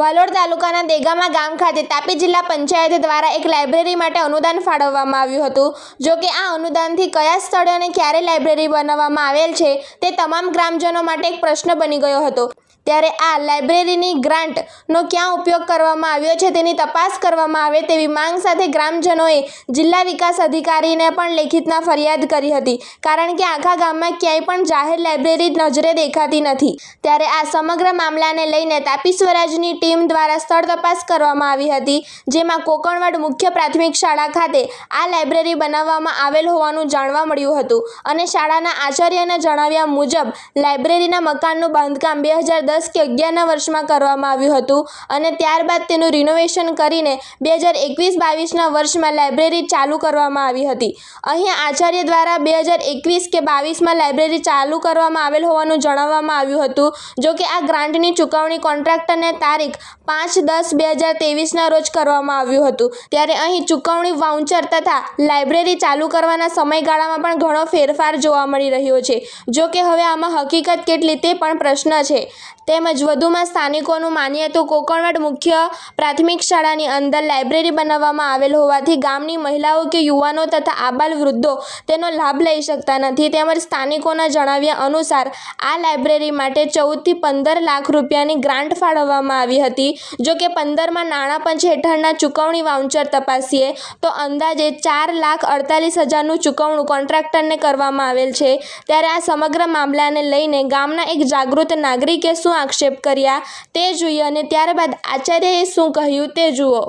વાલોડ તાલુકાના દેગામા ગામ ખાતે તાપી જિલ્લા પંચાયત દ્વારા એક લાઇબ્રેરી માટે અનુદાન ફાળવવામાં આવ્યું હતું. જો કે આ અનુદાનથી કયા સ્થળે અને ક્યારે લાઇબ્રેરી બનાવવામાં આવેલ છે તે તમામ ગ્રામજનો માટે એક પ્રશ્ન બની ગયો હતો. ત્યારે આ લાઇબ્રેરીની ગ્રાન્ટનો ક્યાં ઉપયોગ કરવામાં આવ્યો છે તેની તપાસ કરવામાં આવે તેવી માંગ સાથે ગ્રામજનોએ જિલ્લા વિકાસ અધિકારીને પણ લેખિતમાં ફરિયાદ કરી હતી. કારણ કે આખા ગામમાં ક્યાંય પણ જાહેર લાઇબ્રેરી નજરે દેખાતી નથી. ત્યારે આ સમગ્ર મામલાને લઈને તાપી સ્વરાજની ટીમ દ્વારા સ્થળ તપાસ કરવામાં આવી હતી, જેમાં કોકણવાડ મુખ્ય પ્રાથમિક શાળા ખાતે આ લાઇબ્રેરી બનાવવામાં આવેલ હોવાનું જાણવા મળ્યું હતું અને શાળાના આચાર્યના જણાવ્યા મુજબ, લાઇબ્રેરીના મકાનનું બાંધકામ બે હજાર દસ કે અગિયારના વર્ષમાં કરવામાં આવ્યું હતું અને ત્યારબાદ તેનું રિનોવેશન કરીને બે હજાર એકવીસ બાવીસના વર્ષમાં લાઇબ્રેરી ચાલુ કરવામાં આવી હતી. અહીં આચાર્ય દ્વારા બે હજાર એકવીસ કે બાવીસમાં લાઇબ્રેરી ચાલુ કરવામાં આવેલ હોવાનું જણાવવામાં આવ્યું હતું, જોકે આ ગ્રાન્ટની ચૂકવણી કોન્ટ્રાક્ટરને તારીખ પાંચ દસ બે હજાર તેવીસના રોજ કરવામાં આવ્યું હતું. ત્યારે અહીં ચૂકવણી વાઉન્ચર તથા લાઇબ્રેરી ચાલુ કરવાના સમયગાળામાં પણ ઘણો ફેરફાર જોવા મળી રહ્યો છે. જો કે હવે આમાં હકીકત કેટલી તે પણ પ્રશ્ન છે. તેમજ વધુમાં સ્થાનિકોનું માનીએ તો કોકણવાડ મુખ્ય પ્રાથમિક શાળાની અંદર લાઇબ્રેરી બનાવવામાં આવેલ હોવાથી ગામની મહિલાઓ કે યુવાનો તથા આબાલ વૃદ્ધો તેનો લાભ લઈ શકતા નથી. તેમજ સ્થાનિકોના જણાવ્યા અનુસાર આ લાઇબ્રેરી માટે ચૌદથી પંદર લાખ રૂપિયાની ગ્રાન્ટ ફાળવવામાં આવી હતી. જો કે પંદરમાં નાણાં પંચ હેઠળના ચૂકવણી વાઉન્ચર તપાસીએ તો અંદાજે ચાર લાખ અડતાલીસ હજારનું ચૂકવણું કોન્ટ્રાક્ટરને કરવામાં આવેલ છે. ત્યારે આ સમગ્ર મામલાને લઈને ગામના એક જાગૃત નાગરિકે શું આક્ષેપ કર્યા તે જોઈએ અને ત્યારબાદ આચાર્યએ શું કહ્યું તે જુઓ.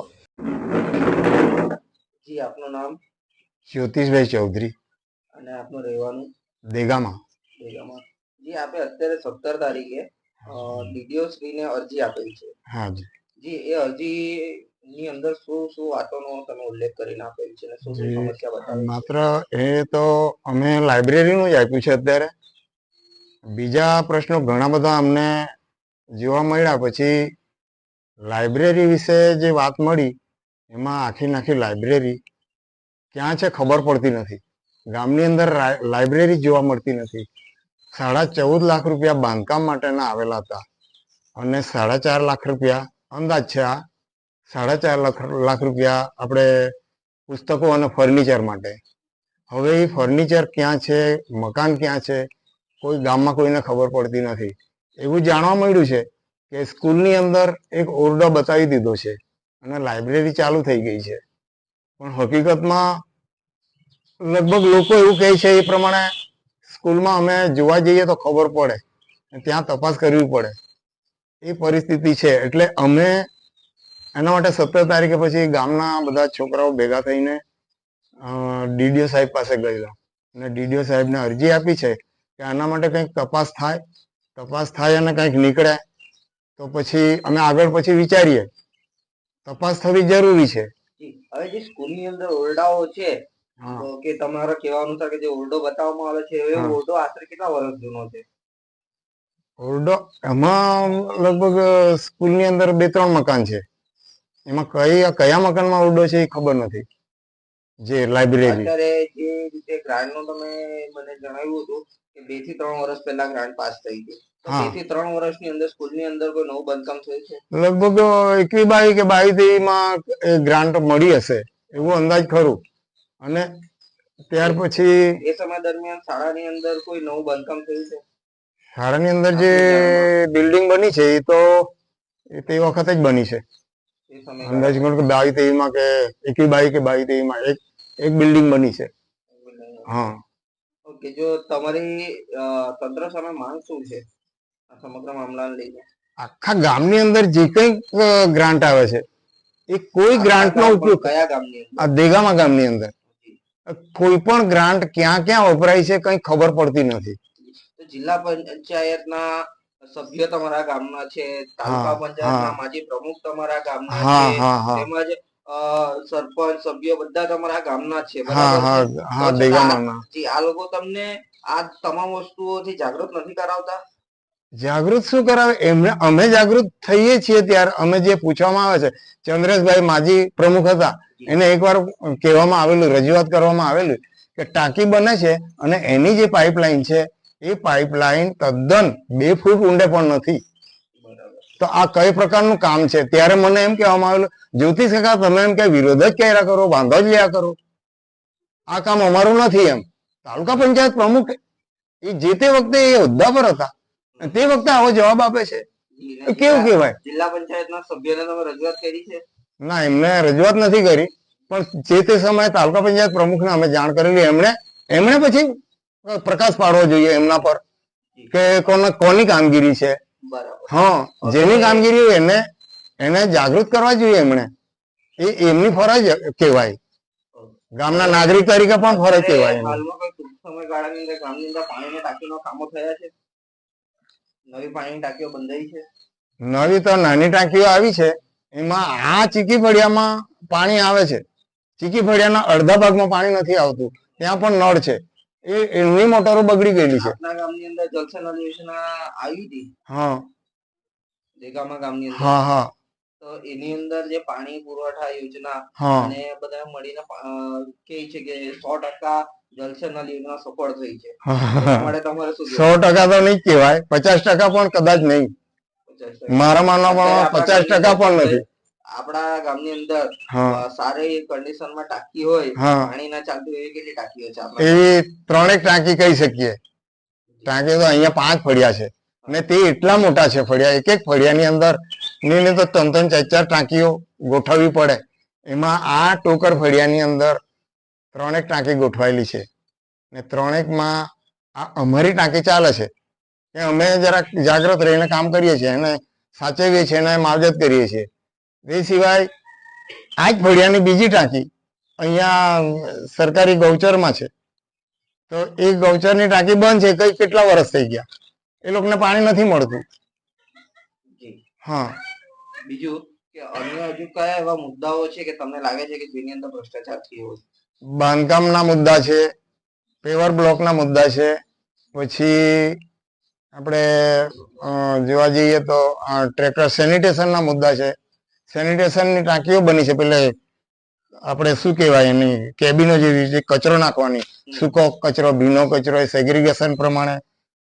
જી આપનું નામ? જ્યોતિષભાઈ ચૌધરી. અને આપનું રહેવાનું? દેગામાં. દેગામાં. જી આપે અત્યારે સત્તર તારીખે ડીડીઓ શ્રીને અરજી આપેલી છે. હા જી. જી એ અરજી ની અંદર શું શું વાતોનો તમે ઉલ્લેખ કરીને આપેલ છે અને શું શું સમસ્યા બતાવી માત્ર એ તો અમે લાઇબ્રેરીનું જ આપ્યું છે અત્યારે. બીજા પ્રશ્નો ઘણા બધા અમને જોવા મળ્યા પછી લાઇબ્રેરી વિશે જે વાત મળી એમાં આખી નાખી લાઇબ્રેરી ક્યાં છે ખબર પડતી નથી. ગામની અંદર લાઇબ્રેરી જોવા મળતી નથી. સાડા ચૌદ લાખ રૂપિયા બાંધકામ માટેના આવેલા હતા. અને સાડા ચાર લાખ રૂપિયા અંદાજ છે આ. સાડા ચાર લાખ લાખ રૂપિયા આપણે પુસ્તકો અને ફર્નિચર માટે. હવે એ ફર્નિચર ક્યાં છે? મકાન ક્યાં છે? કોઈ ગામમાં કોઈને ખબર પડતી નથી. એવું જાણવા મળ્યું છે કે સ્કૂલની અંદર એક ઓરડો બતાવી દીધો છે અને લાઇબ્રેરી ચાલુ થઈ ગઈ છે. પણ હકીકતમાં લગભગ લોકો એવું કહે છે એ પ્રમાણે સ્કૂલમાં અમે જોવા જઈએ તો ખબર પડે ત્યાં તપાસ કરવી પડે. એ પરિસ્થિતિ છે. એટલે અમે એના માટે સત્તર તારીખે પછી ગામના બધા છોકરાઓ ભેગા થઈને ડીડીઓ સાહેબ પાસે ગયેલા. અને ડીડીઓ સાહેબને અરજી આપી છે કે આના માટે કંઈક તપાસ થાય. તપાસ થાય અને કંઈક નીકળે. તો પછી અમે આગળ પછી વિચારીએ. તપાસ થવી જરૂરી છે. હવે જે સ્કૂલની અંદર ઓરડાઓ છે કે તમારા કહેવા અનુસાર કે જે ઓરડો બતાવવામાં આવે છે એ ઓરડો આશરે કેટલા વર્ષ જૂનો છે? ઓરડો એમાં લગભગ સ્કૂલની અંદર બે ત્રણ મકાન છે. એમાં કઈ કયા મકાનમાં ઓરડો છે એ ખબર નથી. જે લાઇબ્રેરી અત્યારે જે રીતે ગ્રાન્ટનું તમે મને જણાવ્યું હતું કે બેથી ત્રણ વર્ષ પહેલા ગ્રાન્ટ પાસ થઈ ગઈ. બેથી ત્રણ વર્ષની અંદર સ્કૂલની અંદર કોઈ નવું બાંધકામ થયું છે? લગભગ એકવી બાવી કે બાવી માં ગ્રાન્ટ મળી હશે એવું અંદાજ ખરું. અને ત્યાર પછી એ સમય દરમિયાન શાળાની અંદર કોઈ નવું બાંધકામ થયું છે? શાળાની અંદર જે બિલ્ડિંગ બની છે એ તો એ તે વખતે જ બની છે. અંદાજ કરો કે બાવી તેવી માં કે એકવી બાવી કે બાવી તેવી માં એક એક બિલ્ડિંગ બની છે. હા. ઓકે જો તમારી તંત્ર સામે માંગ શું છે? આ સમગ્ર મામલાને લઈને. આખા ગામની અંદર જે કંઈ ગ્રાન્ટ આવે છે એ કોઈ ગ્રાન્ટ નો ઉપયોગ કયા ગામની આ દેગામા ગામની અંદર. કોઈ પણ ગ્રાન્ટ ક્યાં ક્યાં વપરાય છે કઈ ખબર પડતી નથી. જિલ્લા પંચાયતના સભ્ય તમારા ગામના છે તાલુકા પંચાયતના માજી પ્રમુખ તમારા ગામના છે તેમજ સરપંચ સભ્યો બધા તમારા ગામના છે બરાબર? આ લોકો તમને આ તમામ વસ્તુઓથી જાગૃત નથી કરાવતા? જાગૃત શું કરાવે? એમને અમે જાગૃત થઈએ છીએ ત્યારે અમે જે પૂછવામાં આવે છે, ચંદ્રેશભાઈ માજી પ્રમુખ હતા, એને એકવાર કહેવામાં આવેલું, રજૂઆત કરવામાં આવેલું કે ટાંકી બને છે અને એની જે પાઇપલાઇન છે, એ પાઇપલાઇન તદ્દન બે ફૂટ ઊંડે પણ નથી. તો આ કઈ પ્રકારનું કામ છે? ત્યારે મને એમ કહેવામાં આવેલું, જ્યોતિષ કાકા, તમે એમ કે વિરોધ જ કર્યા કરો? વાંધો જ લ્યા કરો. આ કામ અમારું નથી એમ. તાલુકા પંચાયત પ્રમુખ એ જે તે વખતે એ હોદ્દા પર હતા. તે વખતે આવો જવાબ આપે છે. કેવું કહેવાય? જિલ્લા પંચાયતના સભ્યોને તમે રજૂઆત કરી છે? ના એમને રજૂઆત નથી કરી. પણ જે તે સમયે તાલુકા પંચાયત પ્રમુખને અમે જાણ કરેલી એમણે એમણે પછી પ્રકાશ પાડવો જોઈએ એમના પર કે કોને કોની કામગીરી છે. હા જેની કામગીરી હોય એને એને જાગૃત કરવા જોઈએ એમણે. એ એમની ફરજ કહેવાય. ગામના નાગરિક તરીકે પણ ફરજ કહેવાય. હાલમાં સમયગાળાની અંદર ગામની અંદર પાણીના ટાંકીનો કામો થયા છે? નવી પાણીની ટાંકીઓ બંધાઈ છે. નવી તો નાની ટાંકીઓ આવી છે. એમાં આ ચીકી ફળિયામાં પાણી આવે છે. ચીકી ફળિયાના અડધા ભાગમાં પાણી નથી આવતું. ત્યાં પણ નળ છે. એ એમની મોટરો બગડી ગયેલી છે. આપના ગામની અંદર જલસે યોજના આવી હતી? હા. દેગામા ગામની અંદર? હા હા. તો એની અંદર જે પાણી પુરવઠા યોજના અને બધા મળીને કે છે કે સો ટકા જલસે નળ સફળ થઈ છે. માટે તમારે શું સો ટકા તો નહીં કહેવાય. પચાસ ટકા પણ કદાચ નહીં. મારા મારા માનવામાં પચાસ ટકા પણ નથી. આપણા ગામની અંદર સારી કન્ડિશન કન્ડિશનમાં ટાંકી હોય પાણી ના ચાલતું એવી કેટલી ટાંકીઓ છે એવી ત્રણેક ટાંકી કહી શકીએ. ટાંકી તો અહીંયા પાંચ ફળિયા છે. ને તે એટલા મોટા છે ફળિયા. એક એક ફળિયાની અંદરની ની તો ત્રણ ત્રણ ચાર ચાર ટાંકીઓ ગોઠવવી પડે. એમાં આ ટોકર ફળિયાની અંદર ત્રણેક ટાંકી ગોઠવાયેલી છે. ને ત્રણેકમાં આ અમારી ટાંકી ચાલે છે. કે અમે જરાક જાગ્રત રહીને કામ કરીએ છીએ એને સાચવીએ છીએ એને માવજત કરીએ છીએ. એ સિવાય આ જ ફળિયાની બીજી ટાંકી અહીંયા સરકારી ગૌચરમાં છે. તો એ ગૌચરની ટાંકી બંધ છે કઈ કેટલા વર્ષ થઈ ગયા? એ લોકોને પાણી નથી મળતું. હા. બીજું કે અન્ય હજુ કયા એવા મુદ્દાઓ છે કે તમને લાગે છે કે જેની અંદર ભ્રષ્ટાચાર થયો છે બાંધકામના મુદ્દા છે પેવર બ્લોકના મુદ્દા છે, પછી આપણે જોવા જઈએ તો ટ્રેક્ટર સેનિટેશનના મુદ્દા છે. સેનિટેશનની ટાંકીઓ બની છે, પેલે આપણે શું કહેવાય, એની કેબિનો જેવી જે કચરો નાખવાની. સૂકો કચરો, ભીનો કચરો, એ સેગ્રિગેશન પ્રમાણે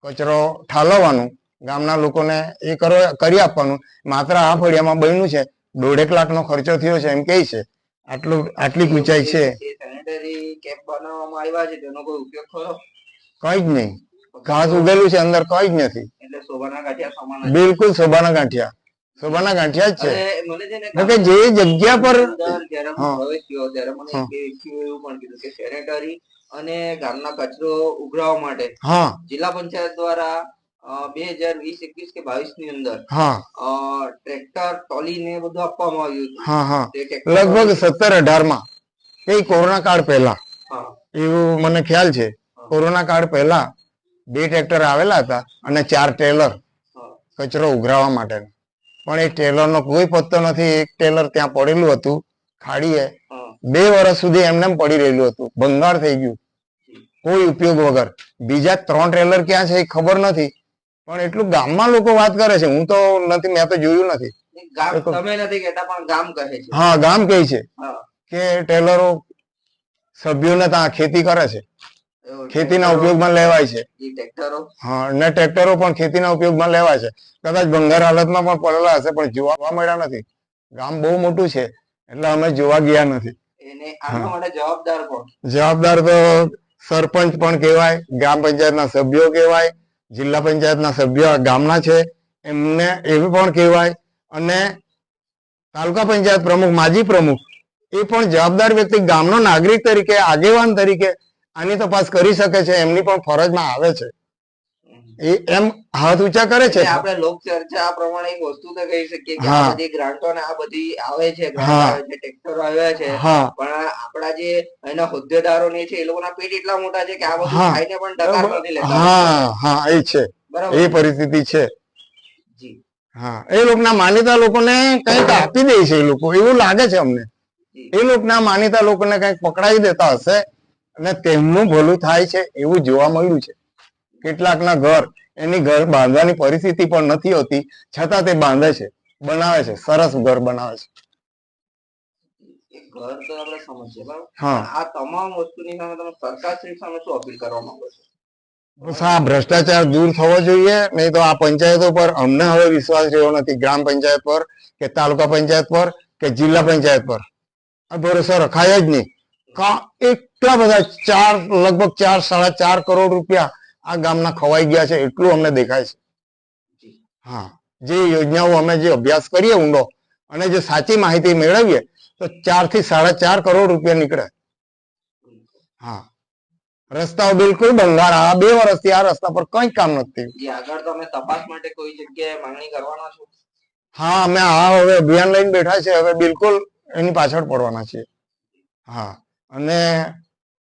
કચરો ઠાલવવાનું. ગામના લોકોને એ કરો, કરી આપવાનું. માત્ર આ ફળિયામાં બન્યું છે. દોઢેક લાખનો ખર્ચો થયો છે, એમ કહે છે. આટલું આટલી ઊંચાઈ છે. સેનેટરી કેપ બનાવવામાં આવ્યા છે તેનો કોઈ ઉપયોગ ખરો કઈ જ નહીં. ઘાસ ઉગેલું છે અંદર કઈ જ નથી. એટલે શોભાના ગાંઠિયા સમાન બિલકુલ શોભાના ગાંઠિયા. શોભાના ગાંઠિયા જ છે. કે જે જગ્યા પર જ્યારે હું પ્રવેશ થયો ત્યારે મને એવું પણ કીધું કે સેનેટરી અને ગામના કચરો ઉઘરાવવા માટે જિલ્લા પંચાયત દ્વારા બે હજાર વીસ એકવીસ કે બાવીસની અંદર હા. ટ્રેક્ટર ટ્રોલી ને બધું આપવામાં આવ્યું હા હા. લગભગ સત્તર અઢારમાં એ કોરોના કાળ પહેલા. એવું મને ખ્યાલ છે. કોરોના કાળ પહેલા બે ટ્રેક્ટર આવેલા હતા અને ચાર ટ્રેલર કચરો ઉઘરાવા માટે પણ એ ટેલરનો કોઈ પત્તો નથી. એક ટેલર ત્યાં પડેલું હતું ખાડીએ. બે વર્ષ સુધી એમને પડી રહેલું હતું. ભંગાર થઈ ગયું. કોઈ ઉપયોગ વગર. બીજા ત્રણ ટ્રેલર ક્યાં છે એ ખબર નથી. પણ એટલું ગામમાં લોકો વાત કરે છે. હું તો નથી મેં તો જોયું નથી. ગામ એ તો- તમે નથી કહેતા પણ ગામ કહે છે. હા ગામ કહે છે કે ટેલરો સભ્યોને ત્યાં ખેતી કરે છે. ખેતીના ઉપયોગમાં લેવાય છે. હા ને ટ્રેક્ટરો પણ ખેતીના ઉપયોગમાં લેવાય છે. કદાચ ભંગાર હાલતમાં પણ પડેલા હશે પણ જોવા મળ્યા નથી. ગામ બહુ મોટું છે એટલે અમે જોવા ગયા નથી. જવાબદાર તો સરપંચ પણ કહેવાય ગ્રામ પંચાયતના સભ્યો કહેવાય જિલ્લા પંચાયતના સભ્ય ગામના છે. એમને એવી પણ કહેવાય. અને તાલુકા પંચાયત પ્રમુખ, માજી પ્રમુખ એ પણ જવાબદાર વ્યક્તિ ગામનો નાગરિક તરીકે, આગેવાન તરીકે આની તપાસ કરી શકે છે. એમની પણ ફરજમાં આવે છે. એ એમ હાથ ઊંચા કરે છે? આપણે લોક ચર્ચા પ્રમાણે એક વસ્તુ તો કહી શકીએ કે આ બધી ગ્રાન્ટો ને આ બધી આવે છે grant આવે છે ટ્રેક્ટરો આવ્યા છે. પણ આપણા જે એના હોદ્દેદારો ને છે એ લોકોના પેટ એટલા મોટા છે કે આ બધું ખાઈને પણ ડકાર નથી લેતા. હા હા એ છે. એ પરિસ્થિતિ છે. જી. હા એ લોકોના માનીતા લોકોને કંઈક આપી દે છે એ લોકો. એવું લાગે છે અમને. એ લોકોના માનીતા લોકોને કંઈક પકડાવી દેતા હશે અને તેમનું ભલું થાય છે એવું જોવા મળ્યું છે. કેટલાકના ઘર એની ઘર બાંધવાની પરિસ્થિતિ પણ નથી હોતી છતાં તે બાંધે છે બનાવે છે સરસ ઘર બનાવે છે. ઘર તો આપણે સમજીએ બરાબર? આ તમામ વસ્તુની સામે તમે સરકારશ્રી સામે શું અપીલ કરવા માંગો છો? આ ભ્રષ્ટાચાર દૂર થવો જોઈએ નહીં તો આ પંચાયતો પર અમને હવે વિશ્વાસ રહ્યો નથી ગ્રામ પંચાયત પર કે તાલુકા પંચાયત પર કે જિલ્લા પંચાયત પર. આ ભરોસો રખાય જ નહીં. કા- એટલા બધા ચાર લગભગ ચાર સાડા ચાર કરોડ રૂપિયા આ ગામના ખવાઈ ગયા છે એટલું અમને દેખાય છે. હા જે યોજનાઓ અમે જે અભ્યાસ કરીએ ઊંડો અને જે સાચી માહિતી મેળવીએ તો ચારથી સાડા ચાર કરોડ રૂપિયા નીકળે. હા. રસ્તાઓ બિલકુલ બંગાળ આ બે વર્ષથી આ રસ્તા પર કઈ કામ નથી આગળ તમે તપાસ માટે કોઈ જગ્યાએ માંગણી કરવાના છો? હા અમે આ હવે અભિયાન લઈને બેઠા છે હવે બિલકુલ એની પાછળ પડવાના છીએ. હા અને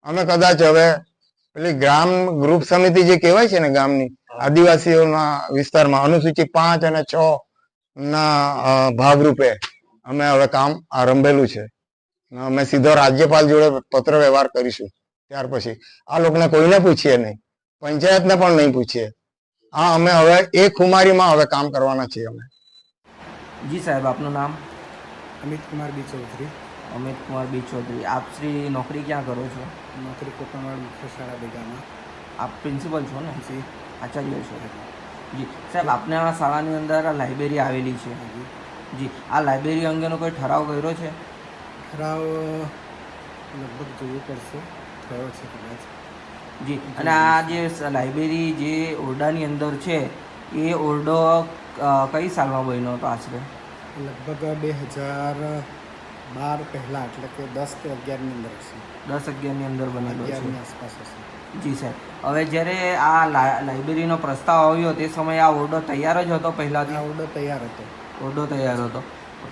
અમે કદાચ હવે પેલી ગ્રામ ગ્રુપ સમિતિ જે કહેવાય છે ને ગામની આદિવાસીઓના વિસ્તારમાં અનુસૂચિત પાંચ અને છ ના ભાગ ભાગરૂપે અમે હવે કામ આરંભેલું છે. અમે સીધો રાજ્યપાલ જોડે પત્ર વ્યવહાર કરીશું. ત્યાર પછી આ લોકોને કોઈને પૂછીએ નહીં. પંચાયતને પણ નહીં પૂછીએ. હા અમે હવે એ ખુમારીમાં હવે કામ કરવાના છીએ અમે. જી સાહેબ આપનું નામ? અમિત કુમાર બી ચૌધરી. અમિત કુમાર બી ચૌધરી. આપ શ્રી નોકરી ક્યાં કરો છો? નોકરી કોકણવાડ મુખ્ય શાળા બેગામાં. આપ પ્રિન્સિપલ છો ને? જી. આચાર્ય છો. જી. સાહેબ આપને આ શાળાની અંદર આ લાઇબ્રેરી આવેલી છે. જી. જી. આ લાઇબ્રેરી અંગેનો કોઈ ઠરાવ કર્યો છે? ઠરાવ લગભગ જોવું પડશે. થયો છે કદાચ. જી. અને આ જે લાઇબ્રેરી જે ઓરડાની અંદર છે એ ઓરડો કઈ સાલમાં બન્યો હતો આશરે? લગભગ બે હજાર બાર પહેલાં એટલે કે દસ કે અગિયારની અંદર હશે. દસ અગિયારની અંદર બનેલો છે. અગિયારની આસપાસ હશે. જી સાહેબ. હવે જ્યારે આ લા- લાઇબ્રેરીનો પ્રસ્તાવ આવ્યો તે સમયે આ ઓરડો તૈયાર જ હતો પહેલાંથી? આ ઓર્ડર તૈયાર હતો. ઓરડો તૈયાર હતો.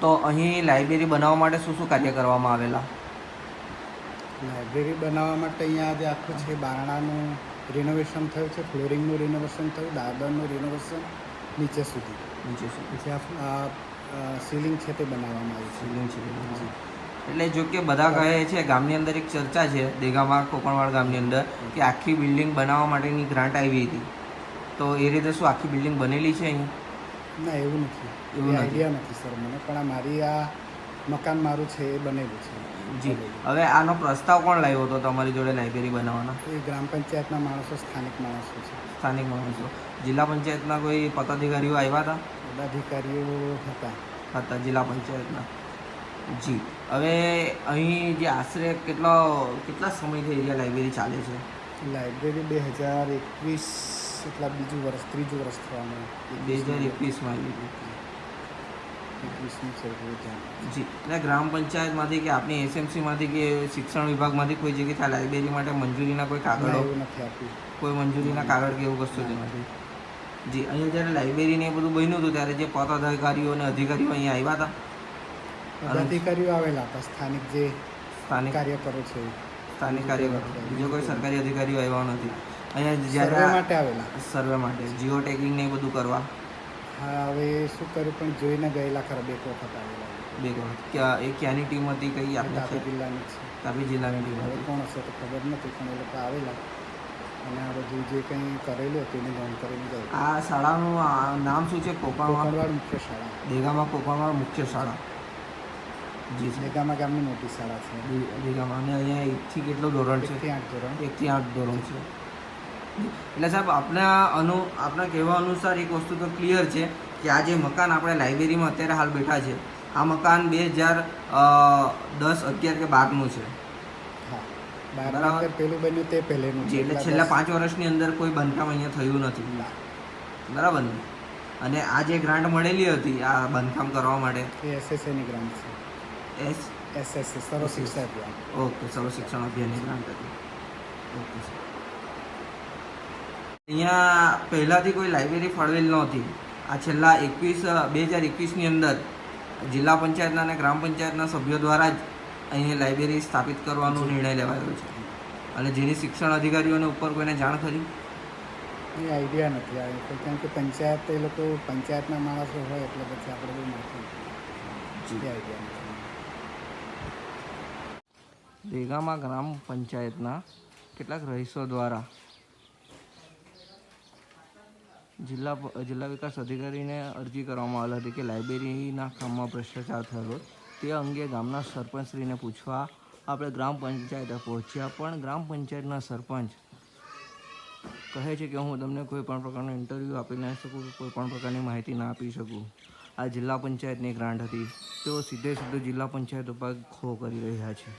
તો અહીં લાઇબ્રેરી બનાવવા માટે શું શું કાર્ય કરવામાં આવેલા? લાઇબ્રેરી બનાવવા માટે અહીંયા જે આખું છે બારણાનું રિનોવેશન થયું છે ફ્લોરિંગનું રિનોવેશન થયું દાદરનું રિનોવેશન નીચે સુધી. નીચે સુધી. પછી આ સીલિંગ છે તે બનાવવામાં આવી છે. સીલિંગ છે. એટલે જો કે બધા કહે છે ગામની અંદર એક ચર્ચા છે દેગામાં કોકણવાડ ગામની અંદર કે આખી બિલ્ડિંગ બનાવવા માટેની ગ્રાન્ટ આવી હતી. તો એ રીતે શું આખી બિલ્ડિંગ બનેલી છે અહીં? ના એવું નથી. એવું આઈડિયા નથી. સર મને. પણ આ મારી આ મકાન મારું છે એ બનેલું છે. જી. હવે આનો પ્રસ્તાવ કોણ લાવ્યો હતો તમારી જોડે લાઇબ્રેરી બનાવવાનો? એ ગ્રામ પંચાયતના માણસો સ્થાનિક માણસો છે. સ્થાનિક માણસો. જિલ્લા પંચાયતના કોઈ પદાધિકારીઓ આવ્યા હતા? પદાધિકારીઓ હતા. હતા જિલ્લા પંચાયતના. જી. હવે અહીં જે આશરે કેટલો કેટલા સમયથી એરિયા લાઇબ્રેરી ચાલે છે? લાઇબ્રેરી બે હજાર એકવીસ એટલા બીજું વર્ષ ત્રીજું વર્ષ થવાનું. બે હજાર એકવીસમાં આવી ધ્યાન જી. એટલે ગ્રામ પંચાયતમાંથી કે આપણી એસએમસીમાંથી કે શિક્ષણ વિભાગમાંથી કોઈ જગ્યાએ લાઇબ્રેરી માટે મંજૂરીના કોઈ કાગળ? નથી આપ્યું કોઈ મંજૂરીના કાગળ કે એવું કશું જ નથી? જી અહીંયા જ્યારે લાઇબ્રેરીને એ બધું બન્યું હતું ત્યારે જે પદાધિકારીઓ અને અધિકારીઓ અહીંયા આવ્યા હતા. અધિકારીઓ આવેલા હતા સ્થાનિક જે સ્થાનિક કાર્યકરો છે. સ્થાનિક કાર્યકરો. બીજો કોઈ સરકારી અધિકારીઓ આવ્યા નથી. અહીંયા જ્યારે માટે આવેલા. સર્વે માટે જીઓ ટેગિંગ ને એ બધું કરવા. હા હવે શું કર્યું પણ જોઈને ગયેલા ખરા બે વખત આવેલા. બે વખત. ક્યાં એ ક્યાંની ટીમ હતી કઈ આપણે તાપી જિલ્લાની છે. તાપી જિલ્લાની ટીમ હવે કોણ હશે તો ખબર નથી પણ એ લોકો આવેલા. અને આ બધું જે કંઈ કરેલું હતું એને જાણ કરીને ગયા. આ શાળાનું નામ શું છે? કોકણવાડ મુખ્ય શાળા. દેગામાં કોકણવાડ મુખ્ય શાળા. જી દેગામાં ગામની મોટી શાળા છે. દેગામાં. અને અહીંયા એકથી કેટલું ધોરણ છે? એકથી આઠ ધોરણ. એકથી આઠ ધોરણ છે. એટલે સાહેબ આપણા અનુ આપણા કહેવા અનુસાર એક વસ્તુ તો ક્લિયર છે કે આ જે મકાન આપણે લાઇબ્રેરીમાં અત્યારે હાલ બેઠા છે આ મકાન બે હજાર દસ અગિયાર કે બારનું છે. બરાબર. પેલું બન્યું તે પહેલેનું. છે એટલે છેલ્લા પાંચ વર્ષની અંદર કોઈ બાંધકામ અહીંયા થયું નથી. બરાબર ને? અને આ જે ગ્રાન્ટ મળેલી હતી આ બાંધકામ કરવા માટે? એ એસએસએની ગ્રાન્ટ છે. એસ? એસએસએ સર્વ શિક્ષણ અભિયાન. ઓકે સર્વ શિક્ષણ અભિયાનની ગ્રાન્ટ હતી. ઓકે અહીંયા પહેલાંથી કોઈ લાઇબ્રેરી ફાળવેલ નહોતી. આ છેલ્લા એકવીસ બે હજાર એકવીસની અંદર જિલ્લા પંચાયતના અને ગ્રામ પંચાયતના સભ્યો દ્વારા જ અહીં લાઇબ્રેરી સ્થાપિત કરવાનો નિર્ણય લેવાયો છે. અને જેની શિક્ષણ અધિકારીઓને ઉપર કોઈને જાણ કરી એ આઈડિયા નથી આવે તો કેમ કે પંચાયત એ લોકો પંચાયતના માણસો હોય એટલે પછી આપણે બહુ નથી. આઈડિયા દેગામા ગ્રામ પંચાયતના કેટલાક રહીશો દ્વારા જિલ્લા જિલ્લા વિકાસ અધિકારીને અરજી કરવામાં આવેલ હતી કે લાઇબ્રેરીના કામમાં ભ્રષ્ટાચાર થયેલો તે અંગે ગામના સરપંચશ્રીને પૂછવા આપણે ગ્રામ પંચાયતે પહોંચ્યા, પણ ગ્રામ પંચાયતના સરપંચ કહે છે કે હું તમને કોઈ પણ પ્રકારનો ઇન્ટરવ્યૂ આપી ના શકું, કોઈ પણ પ્રકારની માહિતી ના આપી શકું. આ જિલ્લા પંચાયતની ગ્રાન્ટ હતી. તેઓ સીધે સીધો જિલ્લા પંચાયત ઉપર ખો કરી રહ્યા છે.